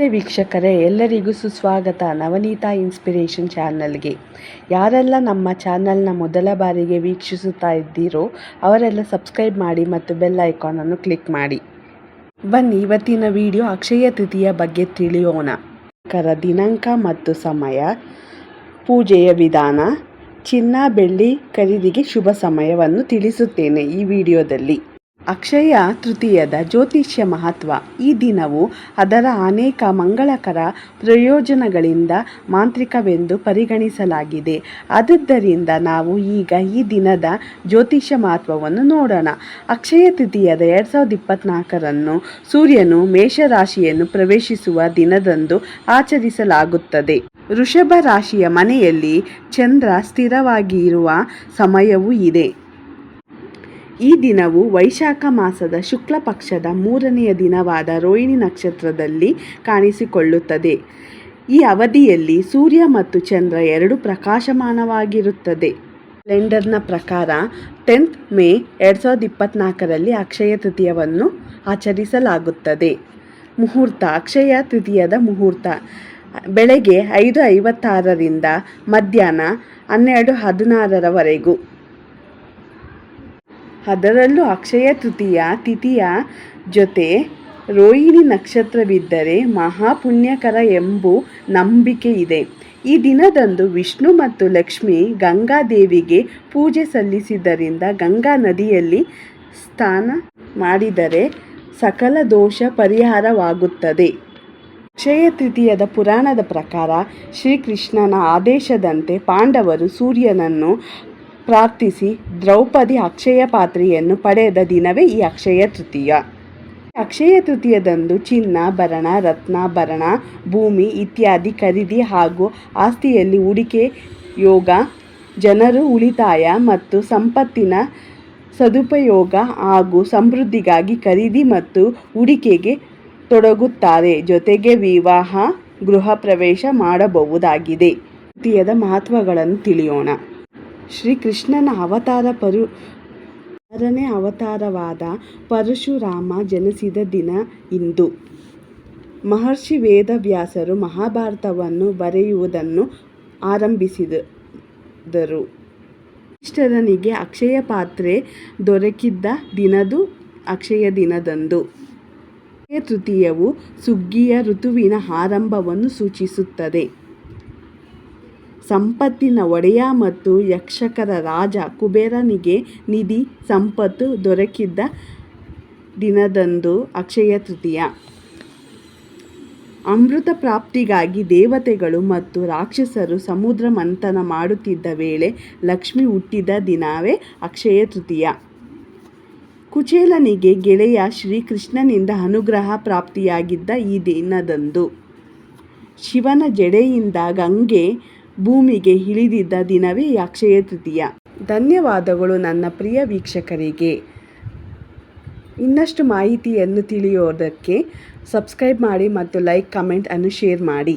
ನಮಸ್ತೆ ವೀಕ್ಷಕರೇ, ಎಲ್ಲರಿಗೂ ಸುಸ್ವಾಗತ ನವನೀತಾ ಇನ್ಸ್ಪಿರೇಷನ್ ಚಾನಲ್ಗೆ. ಯಾರೆಲ್ಲ ನಮ್ಮ ಚಾನಲ್ನ ಮೊದಲ ಬಾರಿಗೆ ವೀಕ್ಷಿಸುತ್ತಾ ಇದ್ದೀರೋ, ಅವರೆಲ್ಲ ಸಬ್ಸ್ಕ್ರೈಬ್ ಮಾಡಿ ಮತ್ತು ಬೆಲ್ ಐಕಾನನ್ನು ಕ್ಲಿಕ್ ಮಾಡಿ. ಬನ್ನಿ, ಇವತ್ತಿನ ವಿಡಿಯೋ ಅಕ್ಷಯ ತೃತೀಯ ಬಗ್ಗೆ ತಿಳಿಯೋಣ. ಕರ ದಿನಾಂಕ ಮತ್ತು ಸಮಯ, ಪೂಜೆಯ ವಿಧಾನ, ಚಿನ್ನ, ಬೆಳ್ಳಿ ಖರೀದಿಗೆ ಶುಭ ಸಮಯವನ್ನು ತಿಳಿಸುತ್ತೇನೆ ಈ ವಿಡಿಯೋದಲ್ಲಿ. ಅಕ್ಷಯ ತೃತೀಯದ ಜ್ಯೋತಿಷ್ಯ ಮಹತ್ವ. ಈ ದಿನವು ಅದರ ಅನೇಕ ಮಂಗಳಕರ ಪ್ರಯೋಜನಗಳಿಂದ ಮಾಂತ್ರಿಕವೆಂದು ಪರಿಗಣಿಸಲಾಗಿದೆ. ಆದ್ದರಿಂದ ನಾವು ಈಗ ಈ ದಿನದ ಜ್ಯೋತಿಷ್ಯ ಮಹತ್ವವನ್ನು ನೋಡೋಣ. ಅಕ್ಷಯ ತೃತೀಯದ ಎರಡು ಸಾವಿರದ ಇಪ್ಪತ್ತ್ನಾಲ್ಕರನ್ನು ಸೂರ್ಯನು ಮೇಷರಾಶಿಯನ್ನು ಪ್ರವೇಶಿಸುವ ದಿನದಂದು ಆಚರಿಸಲಾಗುತ್ತದೆ. ವೃಷಭ ರಾಶಿಯ ಮನೆಯಲ್ಲಿ ಚಂದ್ರ ಸ್ಥಿರವಾಗಿರುವ ಸಮಯವೂ ಇದೆ. ಈ ದಿನವು ವೈಶಾಖ ಮಾಸದ ಶುಕ್ಲ ಪಕ್ಷದ ಮೂರನೆಯ ದಿನವಾದ ರೋಹಿಣಿ ನಕ್ಷತ್ರದಲ್ಲಿ ಕಾಣಿಸಿಕೊಳ್ಳುತ್ತದೆ. ಈ ಅವಧಿಯಲ್ಲಿ ಸೂರ್ಯ ಮತ್ತು ಚಂದ್ರ ಎರಡು ಪ್ರಕಾಶಮಾನವಾಗಿರುತ್ತದೆ. ಕ್ಯಾಲೆಂಡರ್ನ ಪ್ರಕಾರ ಟೆಂತ್ ಮೇ ಎರಡು ಸಾವಿರದ ಇಪ್ಪತ್ತ್ನಾಲ್ಕರಲ್ಲಿ ಅಕ್ಷಯ ತೃತೀಯವನ್ನು ಆಚರಿಸಲಾಗುತ್ತದೆ. ಮುಹೂರ್ತ ಅಕ್ಷಯ ತೃತೀಯದ ಮುಹೂರ್ತ. ಬೆಳಗ್ಗೆ ಐದು ಐವತ್ತಾರರಿಂದ ಮಧ್ಯಾಹ್ನ ಹನ್ನೆರಡು ಹದಿನಾರರವರೆಗೂ. ಅದರಲ್ಲೂ ಅಕ್ಷಯ ತೃತೀಯ, ತಿಥಿಯ ಜೊತೆ ರೋಹಿಣಿ ನಕ್ಷತ್ರವಿದ್ದರೆ ಮಹಾಪುಣ್ಯಕರ ಎಂಬು ನಂಬಿಕೆ ಇದೆ. ಈ ದಿನದಂದು ವಿಷ್ಣು ಮತ್ತು ಲಕ್ಷ್ಮಿ ಗಂಗಾದೇವಿಗೆ ಪೂಜೆ ಸಲ್ಲಿಸಿದ್ದರಿಂದ ಗಂಗಾ ನದಿಯಲ್ಲಿ ಸ್ನಾನ ಮಾಡಿದರೆ ಸಕಲ ದೋಷ ಪರಿಹಾರವಾಗುತ್ತದೆ. ಅಕ್ಷಯ ತೃತೀಯದ ಪುರಾಣದ ಪ್ರಕಾರ ಶ್ರೀಕೃಷ್ಣನ ಆದೇಶದಂತೆ ಪಾಂಡವರು ಸೂರ್ಯನನ್ನು ಪ್ರಾರ್ಥಿಸಿ, ದ್ರೌಪದಿ ಅಕ್ಷಯ ಪಾತ್ರೆಯನ್ನು ಪಡೆದ ದಿನವೇ ಈ ಅಕ್ಷಯ ತೃತೀಯ. ಅಕ್ಷಯ ತೃತೀಯದಂದು ಚಿನ್ನ, ಭರಣ ರತ್ನಾಭರಣ ಭೂಮಿ ಇತ್ಯಾದಿ ಖರೀದಿ ಹಾಗೂ ಆಸ್ತಿಯಲ್ಲಿ ಹೂಡಿಕೆ ಯೋಗ, ಜನರು ಉಳಿತಾಯ ಮತ್ತು ಸಂಪತ್ತಿನ ಸದುಪಯೋಗ ಹಾಗೂ ಸಮೃದ್ಧಿಗಾಗಿ ಖರೀದಿ ಮತ್ತು ಹೂಡಿಕೆಗೆ ತೊಡಗುತ್ತಾರೆ. ಜೊತೆಗೆ ವಿವಾಹ, ಗೃಹ ಪ್ರವೇಶ ಮಾಡಬಹುದಾಗಿದೆ. ತೃತೀಯದ ಮಹತ್ವಗಳನ್ನು ತಿಳಿಯೋಣ. ಶ್ರೀಕೃಷ್ಣನ ಅವತಾರ ಪರು, ಆರನೇ ಅವತಾರವಾದ ಪರಶುರಾಮ ಜನಿಸಿದ ದಿನ ಇಂದು. ಮಹರ್ಷಿ ವೇದವ್ಯಾಸರು ಮಹಾಭಾರತವನ್ನು ಬರೆಯುವುದನ್ನು ಆರಂಭಿಸಿದರು. ಯುಧಿಷ್ಠಿರನಿಗೆ ಅಕ್ಷಯ ಪಾತ್ರೆ ದೊರಕಿದ್ದ ದಿನದು ಅಕ್ಷಯ ದಿನದಂದು. ತೃತೀಯವು ಸುಗ್ಗಿಯ ಋತುವಿನ ಆರಂಭವನ್ನು ಸೂಚಿಸುತ್ತದೆ. ಸಂಪತ್ತಿನ ಒಡೆಯ ಮತ್ತು ಯಕ್ಷಕರ ರಾಜ ಕುಬೇರನಿಗೆ ನಿಧಿ, ಸಂಪತ್ತು ದೊರಕಿದ್ದ ದಿನದಂದು ಅಕ್ಷಯ ತೃತೀಯ. ಅಮೃತ ಪ್ರಾಪ್ತಿಗಾಗಿ ದೇವತೆಗಳು ಮತ್ತು ರಾಕ್ಷಸರು ಸಮುದ್ರ ಮಂಥನ ಮಾಡುತ್ತಿದ್ದ ವೇಳೆ ಲಕ್ಷ್ಮಿ ಹುಟ್ಟಿದ ದಿನವೇ ಅಕ್ಷಯ ತೃತೀಯ. ಕುಚೇಲನಿಗೆ ಗೆಳೆಯ ಶ್ರೀಕೃಷ್ಣನಿಂದ ಅನುಗ್ರಹ ಪ್ರಾಪ್ತಿಯಾಗಿದ್ದ ಈ ದಿನದಂದು. ಶಿವನ ಜಡೆಯಿಂದ ಗಂಗೆ ಭೂಮಿಗೆ ಇಳಿದಿದ್ದ ದಿನವೇ ಅಕ್ಷಯ ತೃತೀಯ. ಧನ್ಯವಾದಗಳು ನನ್ನ ಪ್ರಿಯ ವೀಕ್ಷಕರಿಗೆ. ಇನ್ನಷ್ಟು ಮಾಹಿತಿಯನ್ನು ತಿಳಿಯೋದಕ್ಕೆ ಸಬ್ಸ್ಕ್ರೈಬ್ ಮಾಡಿ ಮತ್ತು ಲೈಕ್, ಕಮೆಂಟ್ ಅನ್ನು ಶೇರ್ ಮಾಡಿ.